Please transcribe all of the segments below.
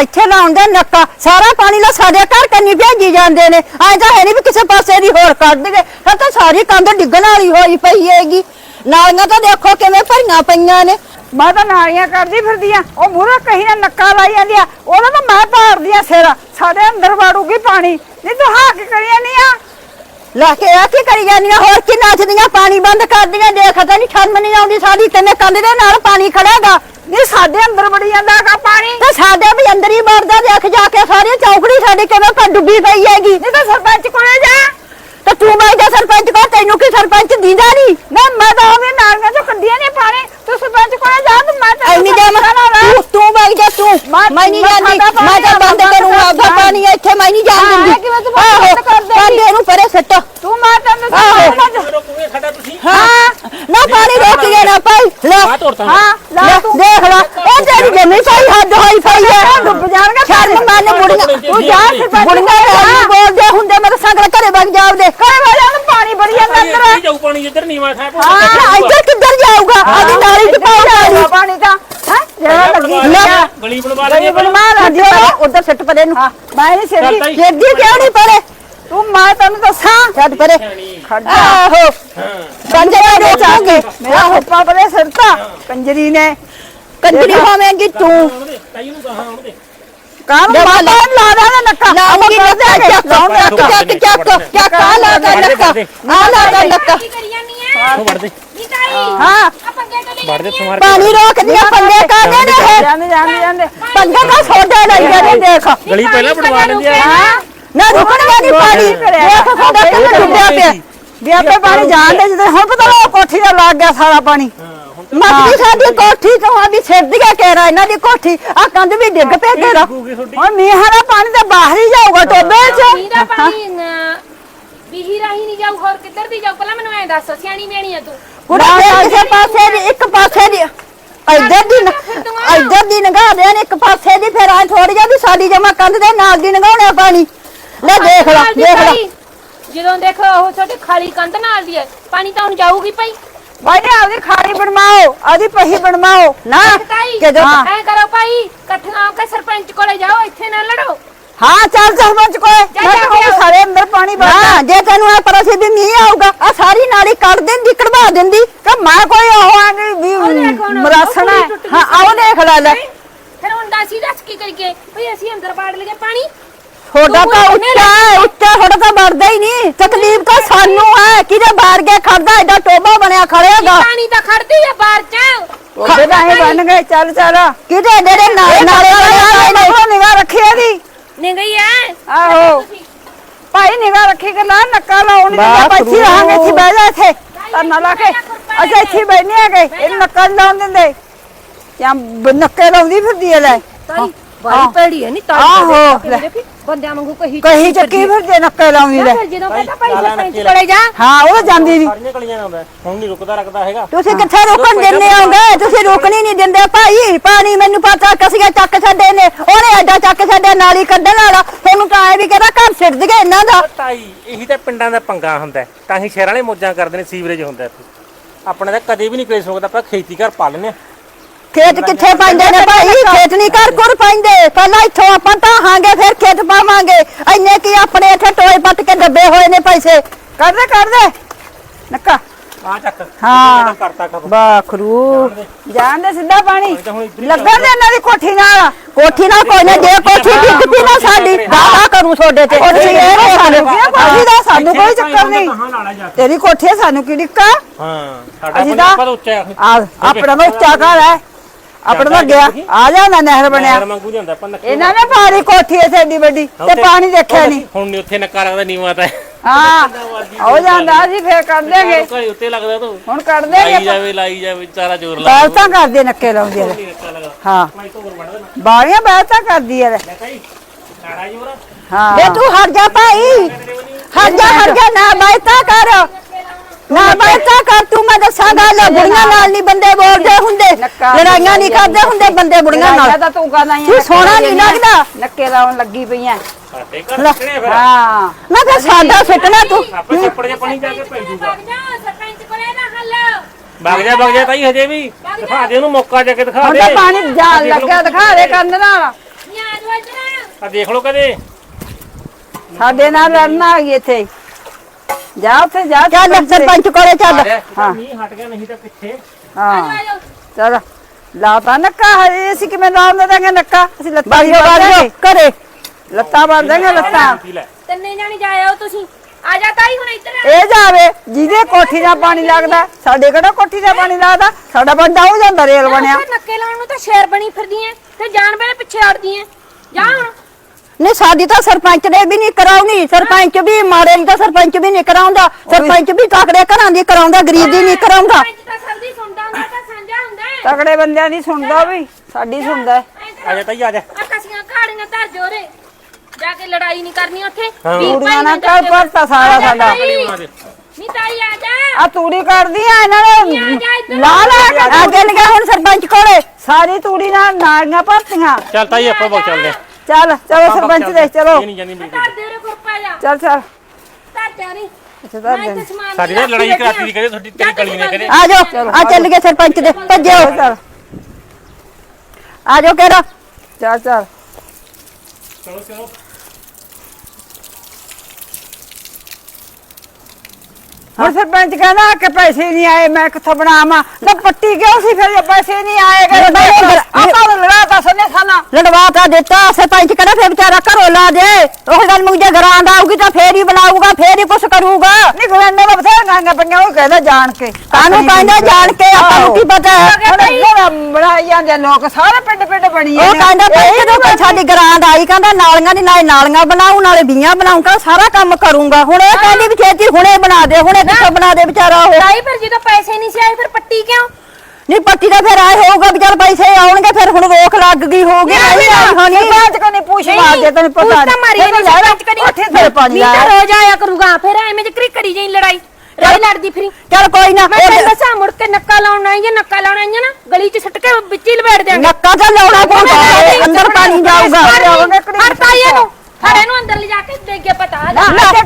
ਇੱਥੇ ਲਾਉਂਦੇ ਨੱਕਾ ਸਾਰਾ ਪਾਣੀ ਲਾ ਸਾਡੇ ਘਰ ਕੰਨੀ ਭੇਜੀ ਜਾਂਦੇ ਨੇ। ਐਂ ਤਾਂ ਹੈ ਨਹੀਂ ਵੀ ਕਿਸੇ ਪਾਸੇ ਦੀ ਹੋਰ ਕੱਢ ਗਏ ਫਿਰ ਤਾਂ ਸਾਰੀ ਕੰਧ ਡਿੱਗਣ ਵਾਲੀ ਹੋਈ ਪਈ ਹੈਗੀ। ਨਾਲੀਆਂ ਤਾਂ ਦੇਖੋ ਕਿਵੇਂ ਭਰੀਆਂ ਪਈਆਂ ਨੇ। ਮੈਂ ਤਾਂ ਨਾਲੀਆਂ ਕਰਦੀ ਫਿਰਦੀ ਆ। ਉਹ ਮੂਹਰੇ ਕਹੀ ਨਾ ਨੱਕਾ ਲਾਈ ਜਾਂਦੀ ਆ। ਉਹਦਾ ਤਾਂ ਮੈਂ ਭਾਰਦੀ ਆ ਸਿਰ। ਸਾਡੇ ਅੰਦਰ ਵਾੜੂਗੀ ਪਾਣੀ। ਨਹੀਂ ਤੂੰ ਹਾਂ ਕੀ ਕਰੀ ਜਾਂਦੀ ਆ। ਲਾ ਕੇ ਆ ਕੀ ਕਰੀ ਜਾਂਦੀਆਂ ਹੋਰ ਕੀ ਨੱਚਦੀਆਂ ਪਾਣੀ ਬੰਦ ਕਰਦੀਆਂ। ਦੇਖ ਤਾਂ ਨਹੀਂ ਸ਼ਰਮ ਨਹੀਂ ਆਉਂਦੀ। ਸਾਡੀ ਕਿਵੇਂ ਕੰਧ ਦੇ ਨਾਲ ਪਾਣੀ ਖੜਾਗਾ ਨਹੀਂ ਸਾਡੇ ਅੰਦਰ ਵੜੀ ਜਾਂਦਾ ਹੈਗਾ ਪਾਣੀ। ਤੇ ਸਾਡੇ ਵੀ ਅੰਦਰ ਹੀ ਵੜਦਾ ਦੇਖ ਜਾ ਕੇ ਸਾਰੀ ਚੌਕੜੀ ਸਾਡੀ ਕਿਵੇਂ ਪ- ਡੁੱਬੀ ਪਈ ਹੈਗੀ। ਨਹੀਂ ਤਾਂ ਸਰਪੰਚ ਕੋਲੇ ਜਾ। ਤੇ ਤੂੰ ਬਾਈ ਦਾ ਸਰਪੰਚ ਕੋ ਤੈਨੂੰ ਕੀ ਸਰਪੰਚ ਦੀਦਾ ਨਹੀਂ ਨਾ ਮੈਂ ਤਾਂ ਉਹਦੇ ਨਾਲੀਆਂ ਚੋਂ ਕੱਢੀਆਂ ਨੇ ਪਾਣੀ। ਤੂੰ ਸਰਪੰਚ ਕੋਲੇ ਜਾ ਤੂੰ ਮੈਂ ਤਾਂ ਐਨੀ ਜਾ ਤੂੰ ਤੂੰ ਬਾਈ ਜਾ ਤੂੰ। ਮੈਂ- ਮੈਂ ਨਹੀਂ ਮੈਂ ਜਾਂਦੀ। ਮੈਂ ਤਾਂ ਬੰਦ ਕਰੂੰਗਾ ਆਪਦਾ। ਪਾਣੀ ਇੱਥੇ ਮੈਂ ਨਹੀਂ ਜਾਣ ਦਿੰਦੀ। ਤੂੰ ਆਹੋ? ਬੰਦ ਇਹਨੂੰ ਪਰੇ ਸੱਟੋ। ਤੂੰ ਮੈਂ ਤੈਨੂੰ ਆਹੋ। ਸਰਪੰਚ ਰੋਕੂਗੇ ਖੜਾ ਤੁਸੀਂ ਹਾਂ ਨਾ ਰੋਕ ਗਿਆ ਨਾ ਭਾਈ? ਲੈ। ਆ ਤੋੜਤਾ ਹਾਂ ਲੈ ਤੂੰ। ਦੇਖ ਲੈ। ਉਹ ਤੇਰੀ ਜੰਮੀ ਸਹੀ ਹੱਦ ਹੋਈ ਪਈ ਹੈ। ਡੁੱਬ ਜਾਣਗੇ ਸ਼ਰਮ ਮੰਨ ਬੁੜੀਆਂ। ਤੂੰ ਜਾ ਬੁੜੀਆਂ ਬੋਲਦੇ ਹੁੰਦੇ ਮੇਰੇ ਸੰਗਲ ਘਰੇ ਵਗ ਜਾਵਦੇ। ਕਰੇ ਵਾਲਿਆਂ ਨੂੰ ਪਾਣੀ ਬੜੀ ਜਾਂਦਾ ਅੰਦਰ। ਜਾਊ ਪਾਣੀ ਇੱਧਰ? ਨਹੀਂ ਮੈਂ ਖਾਇਆ ਹਾਂ ਇੱਧਰ ਕਿੱਧਰ ਜਾਊਗਾ? ਆਦੀ ਨਾਲੀ ਚ ਪਾਉ ਪਾਣੀ ਤਾਂ। ਹੈ? ਜਿਹੜਾ ਲੱਗੀ ਲੈ। ਗਲੀ ਬਣਵਾ ਗਲੀ ਲਈ ਬਣਵਾ ਲਾ ਜੀ ਉਧਰ ਸਿੱਟ ਪਰੇ ਨੂੰ। ਮੈਂ ਨਹੀਂ ਤਾਈ। ਸਿੱਧੀ ਕਿਉਂ ਨਹੀਂ ਪਰੇ? ਤੂੰ ਮੈਂ ਤੈਨੂੰ ਦੱਸਾਂ ਛੱਡ ਪਰੇ ਖੜ ਜਾ ਆਹੋ ਕੰਜੇ ਦੇ ਚਾਗੇ ਮੇਰਾ ਹੁੱਪਾ ਬਲੇ ਸਿਰਤਾ ਕੰਜਰੀ ਨੇ ਕੰਜਰੀ ਹੋਵੇਂਗੀ ਤੂੰ ਤਾਈ ਨੂੰ ਕਹਾ ਹੁਣ ਦੇ ਕਾਹਨੂੰ ਲੈ ਮਾਤਾ ਲੈ। ਲਾ ਦਾ ਨੱਕਾ ਲਾਉਂਗੀ ਆਪਾਂ ਨੱਕਾ ਕਰਦੇ ਚੱਕ ਚੱਕ ਚੱਕ ਚੱਕ ਚੱਕ ਆ ਲਾ ਦਾ ਨੱਕਾ ਆ ਲਾ ਦਾ ਨੱਕਾ ਕੀ ਕਰੀ ਜਾਨੀ ਐ ਉਹ ਵੜ ਦੇ ਨੀ ਤਾਈ ਹਾਂ ਆ ਪੰਗੇ ਤੋਂ ਲੈ ਵੜ ਦੇ ਪਾਣੀ ਰੋਕਦੀਆਂ ਪੰਗੇ ਕਾਹਦੇ ਨੇ ਇਹ ਜਾਂਦੇ ਜਾਂਦੇ ਜਾਂਦੇ ਪੰਗੇ ਦਾ ਸੋਡਾ ਲਈਆਂ ਨੇ ਦੇਖ ਗਲੀ ਪਹਿਲਾਂ ਬਣਵਾ ਲੈਂਦੀ ਆ ਹਾਂ ਨਾ ਰੁਕਣ ਵਾਲੀ ਪਾਣੀ ਦੇਖ ਸੋਡਾ ਕਿਵੇਂ ਡੁੱਬਿਆ ਪਿਆ ਵੀ ਆਪੇ ਪਾਣੀ ਜਾਣ ਦੇ ਜਦੋਂ। ਹੁਣ ਪਤਾ ਲੱਗਾ ਕੋਠੀ ਦਾ ਲੱਗ ਗਿਆ ਸਾਰਾ ਪਾਣੀ। ਮੱਦੀ ਸਾਡੀ ਕੋਠੀ ਤੋਂ ਆ ਵੀ ਸਿੱਧੀਆਂ ਕਹਿਰਾ ਇਹਨਾਂ ਦੀ ਕੋਠੀ। ਆ ਕੰਧ ਵੀ ਡਿੱਗ ਪਿਆ ਤੇਰਾ ਗੂਗੀ ਤੁਹਾਡੀ। ਹੁਣ ਮੀਂਹਾਂ ਦਾ ਪਾਣੀ ਤਾਂ ਬਾਹਰ ਹੀ ਜਾਊਗਾ ਟੋਬੇ 'ਚ। ਮੀਂਹ ਦਾ ਪਾਣੀ ਵੀਹੀ ਰਾਹੀ ਨਹੀਂ ਜਾਊ ਹੋਰ ਕਿੱਧਰ ਦੀ ਜਾਊ? ਪਹਿਲਾਂ ਮੈਨੂੰ ਐਂ ਦੱਸ ਸਿਆਣੀ ਮੇਣੀ ਆ ਤੂੰ। ਕੁੜਾ ਕਿਸੇ ਪਾਸੇ ਦੀ ਇੱਕ ਪਾਸੇ ਦੀ ਇੱਧਰ ਦੀ ਨ- ਇੱਧਰ ਦੀ ਨਗਾ ਦੇ ਨੇ ਇੱਕ ਪਾਸੇ ਦੀ ਫਿਰ ਆ ਥੋੜੀ ਜਿਹੀ ਸਾਡੀ ਜਮਾ ਕੰਧ ਦੇ ਨਾਲ ਦੀ ਨਗਾਉਣਾ ਪਾਣੀ। ਲੈ ਦੇਖ ਲੈ ਨਾਲ ਦੀ ਦੇਖ ਲੈ। ਜਦੋਂ ਦੇਖੋ ਉਹ ਛੋਟੀ ਖਾਲੀ ਕੰਧ ਨਾਲ ਦੀ ਹੈ ਪਾਣੀ ਤਾਂ ਹੁਣ ਜਾਊਗੀ ਭਾਈ। ਭਾਈ ਨੇ ਆਪਦੀ ਖਾਲੀ ਬਣਵਾਓ ਆਪਦੀ ਪਹੀ ਬਣਵਾਓ। ਨਾ ਤਾਈ ਜਦੋਂ ਐ ਕਰੋ ਭਾਈ ਇਕੱਠੀਆਂ ਹੋ ਕੇ ਸਰਪੰਚ ਕੋਲੇ ਜਾਓ ਇੱਥੇ ਨਾ ਲੜੋ। ਹਾਂ ਚੱਲ ਸਰਪੰਚ ਕੋਲੇ। ਜਾ, ਮੈਂ ਜਾ, ਤਾਂ ਜਾ। ਸਾਰੇ ਅੰਦਰ ਪਾਣੀ ਭਰ ਨਾ ਜੇ ਤੈਨੂੰ ਆ ਪਰ ਅਸੀਂ ਵੀ ਮੀਂਹ ਆਊਗਾ ਆ ਸਾਰੀ ਨਾਲੀ ਕੱਢ ਦਿੰਦੀ ਕਢਵਾ ਦਿੰਦੀ ਕਿ ਮੈਂ ਕੋਈ ਉਹ ਆਂਗੀ ਉਹ ਵੀ ਦੇਖ ਹੁਣ, ਮਰਾਸਣਾ ਉਹ ਕੁੜੀ ਟੁੱਟ ਗਈ ਹਾਂ ਆਓ ਦੇਖ ਲੈ ਲੈ। ਫਿਰ ਹੁਣ ਦੱਸ ਹੀ ਦੱਸ ਕੀ ਕਰੀਏ। ਭਈ ਅਸੀਂ ਅੰਦਰ ਬਾੜ ਲਈਏ ਪਾਣੀ। ਥੋੜਾ ਤਾਂ ਉੱਚਾ ਹੈ ਉੱਚਾ ਥੋੜਾ ਤਾਂ ਵੜਦਾ ਹੀ ਨਹੀਂ। ਤਕਲੀਫ ਤਾਂ ਸਾਨੂੰ ਹੈ ਕਿਹਦੇ ਬਾਹਰ ਗਿਆ ਖੜਦਾ ਐਡਾ ਟੋਬਾ ਬਣਿਆ ਖੜਿਆਗਾ ਪਾਣੀ ਤਾਂ ਖੜਦੀ ਆ ਬਾਹਰ ਚ। ਉਹਦੇ ਤਾਂ ਇਹ ਬਣ ਗਏ ਚੱਲ ਚੱਲ। ਕਿਹਦੇ ਜਿਹੜੇ ਨਾਲੇ ਨਾਲੇ ਵਾਲੇ ਨੇ ਨਾਲੇ ਨਿਗਾਹ ਰੱਖੀ ਇਹਦੀ। ਨਹੀਂ ਗਈ ਐ ਆਹੋ। ਭਾਈ ਨਿਗਾਹ ਰੱਖੀ ਕਿ ਲਾ ਨੱਕਾ ਲਾਉਣੀ ਤੇ ਆਪਾਂ ਇੱਥੇ ਹੀ ਰਹਾਂਗੇ ਇੱਥੇ ਬਹਿ ਜਾ ਇੱਥੇ। ਧਰਨਾ ਲਾ ਕੇ। ਅੱਛਾ ਇੱਥੇ ਹੀ ਬੈਠਨੇ ਹੈਗੇ ਇਹ ਨੱਕਾ ਨੀ ਲਾਉਣ ਦਿੰਦੇ। ਜਾਂ ਬ- ਨੱਕੇ ਲਾਉਂਦੀ ਫਿਰਦੀ ਐ ਲੈ। ਤਾਈ ਬੜੀ ਭੈੜੀ ਐ ਨਹੀਂ ਤਾਈ ਆਹੋ, ਕਦੇ ਦੇਖੀ, ਬੰਦਿਆਂ ਵਾਂਗੂ ਕਹੀ ਕਹੀ ਚੱਕੀ ਫਿਰਦੇ। ਨੱਕੇ ਲਾਉਂਦੀ ਲੈ। ਫਿਰ ਜਦੋਂ ਕਹਿੰਦਾ ਭਾਈ ਲਾਲਾ ਸਰਪੰਚ ਨੱਕੇ ਕੋਲੇ ਜਾ। ਹਾਂ ਉਹ ਤਾਂ ਜਾਂਦੀ ਨਹੀਂ ਸਾਰੀਆਂ ਗਲੀਆਂ ਨਾਲ ਆਉਂਦਾ ਹੁਣ ਨਹੀਂ ਰੁਕਦਾ ਰੱਖਦਾ ਹੈਗਾ। ਤੁਸੀਂ ਕਿੱਥੇ ਰੋਕਣ ਦਿੰਦੇ ਹੋਗੇ ਤੁਸੀਂ ਰੋਕਣੀ ਨਹੀਂ ਦਿੰਦੇ। ਭਾਈ ਪਾਣੀ ਮੈਨੂੰ ਪਤਾ ਕਸੀਆਂ ਚੱਕ ਛੱਡੇ ਨੇ। ਉਹਨੇ ਐਡਾ ਚੱਕ ਛੱਡਿਆ ਨਾਲੀ ਕੱਢਣ ਵਾਲਾ। ਤੁਹਾਨੂੰ ਤਾਂ ਐ ਵੀ ਕਹਿੰਦਾ ਘਰ ਸਿੱਟ ਦਗੇ ਇਹਨਾਂ ਦਾ। ਤਾਈ ਇਹੀ ਤਾਂ ਪਿੰਡਾਂ ਦਾ ਪੰਗਾ ਹੁੰਦਾ। ਤਾਂ ਹੀ ਸ਼ਹਿਰਾਂ ਵਾਲੇ ਮੋਜਾਂ ਕਰਦੇ ਨੇ ਸੀਵਰੇਜ ਹੁੰਦਾ ਇੱਥੇ। ਆਪਣੇ ਤਾਂ ਕਦੇ ਵੀ ਨਹੀਂ ਕਲੇਸ਼ ਹੋਦਾ ਆਪਾਂ ਖੇਤੀ ਘਰ ਪਾ ਲੈਨੇ ਆ ਖੇਤ ਕਿੱਥੇ ਪੈਂਦੇ ਨੇ ਭਾਈ? ਖੇਤ ਨਹੀਂ ਕਰ ਕੁਰ ਪੈਂਦੇ। ਪਹਿਲਾਂ ਇੱਥੋਂ ਆਪਾਂ ਢਾਹਾਂਗੇ ਫਿਰ ਖੇਤ ਪਾਵਾਂਗੇ। ਇੰਨੇ ਕੀ ਆਪਣੇ ਇੱਥੇ ਟੋਏ ਪੱਟ ਕੇ ਦੱਬੇ ਹੋਏ ਨੇ ਪੈਸੇ? ਕਰ ਦੇ ਕਰ ਦੇ। ਨੱਕਾ। ਆ ਚੱਕ। ਹਾਂ। ਕਰਤਾ ਕਬ ਬਾਖਰੂ। ਜਾਣ ਦੇ। ਸਿੱਧਾ ਪਾਣੀ। ਲੱਗਣ ਦੇ ਇਹਨਾਂ ਦੀ ਕੋਠੀ ਨਾਲ। ਕੋਠੀ ਨਾ ਕੋਈ ਨਾ ਜੇ ਕੋਠੀ ਡਿੱਗਦੀ ਨਾ ਸਾਡੀ ਦਾਵਾ ਕਰੂੰ ਤੁਹਾਡੇ ਤੇ। ਕੋਠੀ ਇਹ ਨਾ ਸਾਨੂੰ ਅਸੀਂ ਤਾਂ ਸਾਨੂੰ ਕੋਈ ਚੱਕਰ ਨਹੀਂ। ਨਾਲਾ। ਤੇਰੀ ਕੋਠੀ ਸਾਨੂੰ ਕੀ ਦਿੱਕਾ ਹਾਂ ਸਾਡਾ ਉੱਚਾ ਆ। ਆਪਣਾ ਉੱਚਾ ਘਰ ਹੈ। ਆਪਣਾ ਤਾਂ ਗਿਆ ਆ। ਜਾ ਨਾ ਨਹਿਰ ਬਣਿਆ। ਆਪਾਂ ਨੱਕੇ ਇਹਨਾਂ ਨੇ ਪਾਣੀ ਕੋਠੀ ਐ ਏਡੀ ਵੱਡੀ ਤੇ ਪਾਣੀ ਦੇਖਿਆ ਨਹੀਂ। ਹੁਣ ਨਹੀਂ ਉੱਥੇ ਨੱਕਾ ਲੱਗਦਾ ਨੀਵਾਂ ਤਾਂ ਹਾਂ। ਹੋ ਜਾਂਦਾ ਸੀ ਫੇਰ ਕਰ ਦੇਗੇ ਘਰੇ ਉੱਤੇ ਲੱਗਦਾ ਤੂੰ। ਹੁਣ ਕਰ ਲਾਈ ਦੇਗੇ ਜਾਵੇ ਲਾਈ ਜਾਵੇ ਸਾਰਾ ਜ਼ੋਰ ਲਾ ਬੈਲਤਾਂ ਕਰਦੇ ਨੱਕੇ ਲਾਉਂਦੇ ਲਗਾ। ਹਾਂ। ਤੋਂ ਦੇਣਾ ਬਾੜੀਆਂ ਬੈਲਤਾਂ ਕਰਦੀ ਐ ਹਾਂ। ਤੂੰ ਹਟ ਜਾ ਭਾਈ। ਹਟ ਜਾ ਹਟ ਜਾ। ਨਾ ਬਾਇਤਾ ਕਰ। ਨਾ ਤੂੰ ਮੈਂ ਦੱਸਾਂਗਾ ਲੈ ਬੁੜੀਆਂ ਨਾਲ ਨਹੀਂ ਬੰਦੇ ਬੋਲਦੇ ਹੁੰਦੇ। ਲੜਾਈਆਂ ਨਹੀਂ ਕਰਦੇ ਹੁੰਦੇ ਬੰਦੇ ਬੁੜੀਆਂ ਨਾਲ। ਤਾਂ ਤੂੰ ਕਰਦਾ ਹੀ ਤੂੰ ਸੋਹਣਾ ਨਹੀਂ ਲੱਗਦਾ। ਨੱਕੇ ਲਾਉਣ ਲੱਗੀ ਸਾਡੇ ਘਰ ਨਿਕਲੇ ਫਿਰ ਹਾਂ। ਮੈਂ ਫਿਰ ਸਾਡਾ ਸਿੱਟਣਾ ਤੂੰ। ਆਪੇ ਛੱਪੜ ਜੇ ਪਾਣੀ ਜਾ ਕੇ ਪੈ ਜੂਗਾ ਵਗ ਜਾ ਸਰਪੰਚ ਕੋਲੇ ਨਾ ਹੱਲ। ਵਗ ਜਾ ਵਗ ਜਾ ਤਾਈ ਹਜੇ ਵੀ। ਦਿਖਾ ਦੇ ਉਹਨੂੰ ਮੌਕਾ ਜਾ ਕੇ ਦਿਖਾ ਦੇ। ਪਾਣੀ ਜਾਣ ਲੱਗਿਆ ਦਿਖਾ ਦੇ ਕੰਧ ਨਾਲ। ਆ ਦੇਖ ਲਓ ਕਦੇ। ਸਾਡੇ ਨਾਲ ਲੜਨਾ ਆ ਗਈ ਇੱਥੇ। ਜਾ ਉੱਥੇ ਜਾ ਚੱਲ ਸਰਪੰਚ ਕੋਲੇ ਚੱਲ। ਹਾਂ। ਮੀਂਹ ਹਟ ਗਿਆ ਨਹੀਂ ਤਾਂ ਪਿੱਛੇ। ਹਾਂ। ਚਲ ਲਾਤਾ ਨੱਕਾ ਹਜੇ ਅਸੀਂ ਕਿਵੇਂ ਲਾਉਣ ਦਾਂਗੇ ਨੱਕਾ? ਅਸੀਂ ਲੱਤਾਂ ਬਾਜੋ ਬਾਜੋ ਘਰੇ। ਲੱਤਾਂ ਬੰਨ ਦਾਂਗੇ ਲੱਤਾਂ। ਤਿੰਨੇ ਜਾਣੀ ਜਾਇਓ ਤੁਸੀਂ। ਆ ਜਾ ਤਾਈ ਹੁਣ ਇੱਧਰ ਇਹ ਜਾਵੇ ਜਿਹਦੇ ਕੋਠੀ ਦਾ ਪਾਣੀ ਲੱਗਦਾ ਸਾਡੇ ਕਿਹੜਾ ਕੋਠੀ ਦਾ ਪਾਣੀ ਲੱਗਦਾ? ਸਾਡਾ ਬੰਦਾ ਹੋ ਜਾਂਦਾ ਰੇਲ ਬਣਿਆ। ਨੱਕੇ ਲਾਉਣ ਨੂੰ ਤਾਂ ਸ਼ੇਰ ਬਣੀ ਫਿਰਦੀ ਐ ਤੇ ਜਾਣ ਵੇਲੇ ਪਿੱਛੇ ਅੜਦੀ ਐ। ਜਾ ਹੁਣ। ਨਹੀਂ ਸਾਡੀ ਤਾਂ ਸਰਪੰਚ ਨੇ ਵੀ ਨਹੀਂ ਕਰਾਉਣੀ ਸਰਪੰਚ ਵੀ ਮਾੜੇ ਨਹੀਂ ਤਾਂ ਸਰਪੰਚ ਵੀ ਨਹੀਂ ਕਰਾਉਂਦਾ ਸਰਪੰਚ ਵੀ ਤਕੜੇ ਘਰਾਂ ਦੀ ਕਰਾਉਂਦਾ ਗਰੀਬ ਦੀ ਨਹੀਂ ਕਰਾਉਂਦਾ। ਪੰਜ ਤਾਂ ਸਭ ਦੀ ਸੁਣਦਾ ਹੁੰਦਾ ਤਾਂ ਸਾਂਝਾ ਹੁੰਦਾ ਐ ਤਕੜੇ ਬੰਦਿਆਂ ਦੀ ਸੁਣਦਾ ਵੀ ਸਾਡੀ ਸੁਣਦਾ ਹੈ। ਆ ਜਾ ਤਾਈ ਆ ਜਾ। ਆ ਕਸੀਆਂ ਘਾੜੀਆਂ ਧਰ ਜੋਰੇ ਜਾ ਕੇ ਲੜਾਈ ਨਹੀਂ ਕਰਨੀ ਉੱਥੇ। ਭਾਈ ਨੇ ਸਾਰਾ ਸਾਡਾ। ਤਾਈ। ਆ ਜਾ। ਆ ਤੂੜੀ ਕੱਢਦੀ ਆ ਇਹਨਾਂ ਨੇ। ਲਾ ਲਾ। ਕੇ ਆ ਚੱਲ ਗਿਆ ਹੁਣ ਸਰਪੰਚ ਕੋਲੇ। ਸਾਰੀ ਤੂੜੀ ਨਾਲ ਨਾਲੀਆਂ ਭਰਤੀਆਂ। ਚੱਲ ਤਾਈ ਆਪਾਂ ਬਗ ਚੱਲਦੇ ਆ। ਚੱਲ ਚਲੋ ਸਰਪੰਚ ਦੇ ਚਲੋ। ਇਹ ਨਹੀਂ ਜਾਂਦੀ ਮੇਰੀ ਧਰ ਦੇ ਰੇ ਗੁਰਪਾ ਜਾ। ਚੱਲ ਚੱਲ। ਧਰ ਜਾ ਨੀ ਅੱਛਾ ਧਰ ਮੈਂ ਦੇ। ਇੱਥੇ ਸਮਾਨ ਸਾਡੀ ਨੀ ਲੜਾਈ ਕਰਾਤੀ ਦੀ ਕਦੇ ਤੁਹਾਡੀ ਤੇਰੀ ਕਲੀ ਨੇ ਕਦੇ। ਆ ਜਾਓ ਆ ਚੱਲ। ਗਏ ਸਰਪੰਚ ਦੇ ਭੱਜੋ ਚੱਲ। ਆ ਜਾਓ ਕਿਹੜਾ ਚੱਲ ਚੱਲ। ਚਲੋ ਚਲੋ। ਹੁਣ ਸਰਪੰਚ ਕਹਿੰਦਾ ਕਿ ਪੈਸੇ ਨਹੀਂ ਆਏ ਮੈਂ ਕਿੱਥੋਂ ਬਣਾਵਾਂ? ਤਾਂ ਪੱਟੀ ਕਿਉਂ ਸੀ ਫਿਰ? ਜੇ ਪੈਸੇ ਨਹੀਂ ਆਏ ਨਹੀਂ, ਲਗਾਤਾ ਸਨੇ ਖਾਨਾ। ਲੜਵਾ ਤਾਂ ਦਿੱਤਾ ਸਰਪੰਚ ਕਿਹੜਾ ਫੇਰ ਵਿਚਾਰਾ ਘਰੋਂ ਲਾ ਦੇ। ਉਹ ਗੱਲ ਮੁਝੇ ਗਰਾਂਡ ਆਊਗੀ ਤਾਂ ਫੇਰ ਹੀ ਬਣਾਊਗਾ ਫੇਰ ਹੀ ਕੁਛ ਕਰੂਗਾ। ਨਹੀਂ ਗਵੰਡਾ ਦਾ ਬਥੇਰਾ ਗਾਂਗਾ ਪਈਆਂ ਉਹ ਕਹਿੰਦਾ ਜਾਣ ਕੇ। ਕਾਨੂੰ ਕਹਿੰਦਾ ਜਾਣ ਕੇ ਆਪਾਂ ਨੂੰ ਕੀ ਪਤਾ? ਹੈ ਹੁਣ ਜਿਹੜਾ ਬਣਾਈ ਜਾਂਦੇ ਲੋਕ ਸਾਰੇ ਪਿੰਡ ਪਿੰਡ ਬਣੀ ਉਹ ਕਹਿੰਦਾ ਭਾਈ ਜਦੋਂ ਕੋਈ ਸਾਡੀ ਗਰਾਂਡ ਆਈ ਕਹਿੰਦਾ ਨਾਲੀਆਂ ਦੀ ਨਾਲੇ ਨਾਲੀਆਂ ਬਣਾਉ ਨਾਲੇ ਬੀਆਂ ਬਣਾਉ ਕਹਿੰਦਾ ਸਾਰਾ ਕੰਮ ਕਰੂੰਗਾ। ਹੁਣ ਇਹ ਕਹਿੰਦੀ ਵੀ ਛੇਤੀ ਹੁਣੇ ਬਣਾ ਦੇ ਹੁਣੇ ਕਿੱਥੋਂ ਬਣਾ ਦੇ ਵਿਚਾਰਾ ਉਹ। ਤਾਈ ਫਿਰ ਜਦੋਂ ਪੈਸੇ ਨਹੀਂ ਸੀ ਆਏ ਫਿਰ ਪੱਟੀ ਕਿਉਂ? ਨਹੀਂ ਪੱਟੀ ਦਾ ਫਿਰ ਆਏ ਹੋਊਗਾ ਵੀ ਚੱਲ ਪੈਸੇ ਆਉਣਗੇ ਫਿਰ ਹੁਣ ਰੋਕ ਲੱਗ ਗਈ ਹੋਊਗੀ ਨਹੀਂ ਸਰਪੰਚ ਕੋ ਨਹੀਂ ਪੁੱਛ ਮਾਰਦੇ ਤੈਨੂੰ ਪਤਾ ਤਾਂ ਮਾਰੀ ਨਹੀਂ ਉੱਥੇ ਫਿਰ ਪਾਣੀ ਨਹੀਂ ਤਾਂ ਰੋਜ਼ ਆਇਆ ਕਰੂਗਾ ਫਿਰ ਐਵੇਂ ਜਿਕਰੀ ਕਰੀ ਜਾਈ ਲੜਾਈ ਰੋਜ਼ ਲੜਦੀ ਫਿਰੀ। ਚੱਲ ਕੋਈ ਨਾ ਮੈਂ ਦੱਸਾਂ ਮੁੜ ਕੇ ਨੱਕਾ ਲਾਉਣ ਆਈ ਜੇ ਨੱਕਾ ਲਾਉਣ ਆਈ ਨਾ ਗਲੀ 'ਚ ਸੁੱਟ ਕੇ ਵਿੱਚ ਹੀ ਲਪੇੜ ਦਿਆਂਗੇ। ਨੱਕਾ ਤਾਂ ਲਾਉਣਾ ਪਊਗਾ ਅੰਦਰ ਪਾਣੀ ਜਾਊਗਾ। ਹਰ ਤਾਈ ਇਹਨੂੰ ਹਰ ਇਹਨੂੰ ਅੰਦਰ ਲਿਜਾ ਕੇ ਦੇ ਕੇ ਪਤਾ ਨਾ, ਕੇ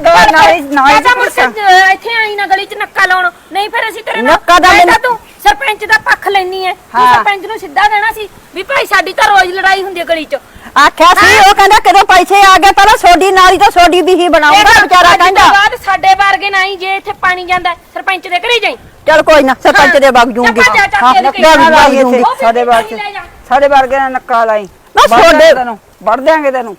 ਅਹ, ਇੱਥੇ ਆਈ ਨਾ ਗਲੀ 'ਚ ਨੱਕਾ ਲਾਉਣ। ਨਹੀਂ ਫਿਰ ਅਸੀਂ ਤੇਰੇ ਨੱਕਾ ਦਾ ਤੂੰ। ਸਰਪੰਚ ਦਾ ਪੱਖ ਲੈਣੀ ਐ। ਤੂੰ ਹਾਂ। ਸਰਪੰਚ ਨੂੰ ਸਿੱਧਾ ਦੇਣਾ ਸੀ ਵੀ ਭਾਈ ਸਾਡੀ ਤਾਂ ਰੋਜ਼ ਲੜਾਈ ਹੁੰਦੀ ਹੈ ਗਲੀ 'ਚ। ਆਖਿਆ ਸੀ ਉਹ ਕਹਿੰਦਾ ਕਦੋਂ ਪੈਸੇ ਆ ਗਏ ਪਹਿਲਾਂ ਸੋਡੀ ਨਾਲੀ ਤਾਂ ਸੋਡੀ ਵੀ ਹੀ ਬਣਾਉਂਗਾ ਵਿਚਾਰਾ ਅੱਜ ਤੋਂ ਕਹਿੰਦਾ। ਬਾਅਦ ਸਾਡੇ ਵਰਗੇ ਨਹੀਂ ਜੇ ਇੱਥੇ ਪਾਣੀ ਜਾਂਦਾ ਹੈ, ਸਰਪੰਚ ਦੇ ਘਰੇ ਜਾਈ। ਚੱਲ ਕੋਈ ਨਾ ਸਰਪੰਚ ਦੇ ਵਗ ਜੂਗੀ। ਚੱਪਾ ਜਾ ਚੱਕ ਹਾਂ ਕੇ ਇਹਦੇ ਵਗ ਘਰੇ। ਜੂਗੀ ਉਹ ਫਿਰ ਸਾਡੇ ਵਰਗੇ ਨਾਲ ਨੱਕਾ ਲਾਈ। ਨਾ ਵੜ ਦਿਆਂਗੇ ਤੁਹਾਡੇ- ਤੈਨੂੰ ਵੜ ਦਿਆਂਗੇ ਤੈਨੂੰ।